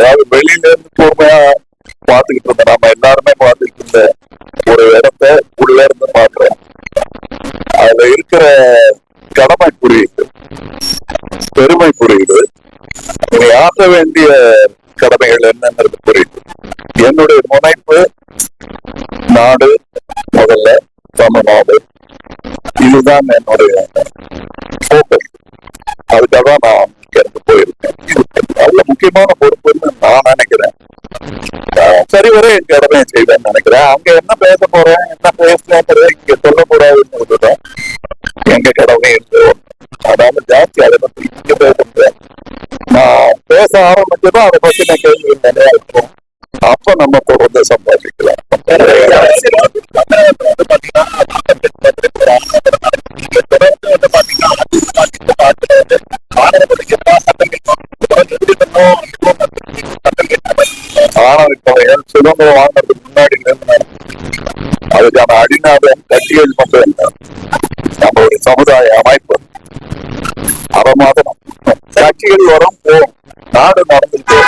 அதாவது வெளியில இருந்து பொறுமையா பார்த்துக்கிட்டு இருந்தோம். நம்ம எல்லாருமே பார்த்துக்கிட்டு இருந்த ஒரு இடத்த உள்ள இருந்து பாக்குறோம் அதுல இருக்கிற கடமை புரியுது பெருமை புரியுது இனி ஆற்ற வேண்டிய கடமைகள் என்னங்கிறது புரியுது என்னுடைய முனைப்பு நாடு முதல்ல தமிழ்நாடு. இதுதான் என்னுடைய focus. அதுக்காக தான் நான் இங்க இருந்து போயிருக்கேன். அதுல முக்கியமான பொருள். சரிவர என் கடமையை செய்வேன் நினைக்கிறேன். அங்க என்ன பேச போறேன் என்ன பேசுறேங்கிறத இங்க சொல்ல கூடாதுன்னு எங்க கடமை இருக்கு. அதாவது ஜாஸ்தி அதை பத்தி இங்க பேச முடியாது. நான் பேச ஆரம்பிச்சதும் அதை பத்தி நான் கேள்விகள் நிறையா இருக்கும். அப்ப நம்ம தொடர்ந்து சம்பாதிக்கலாம். ஆணவ கொலைகள் சுதந்திரம் வாங்குறதுக்கு முன்னாடி இருந்து அதுக்கான அடிநாதம் கட்சிகள் மட்டும் நம்ம ஒரு சமுதாய அமைப்பு. அரை மாதம். கட்சிகள் வரும் போகும். நாடு நடந்துட்டு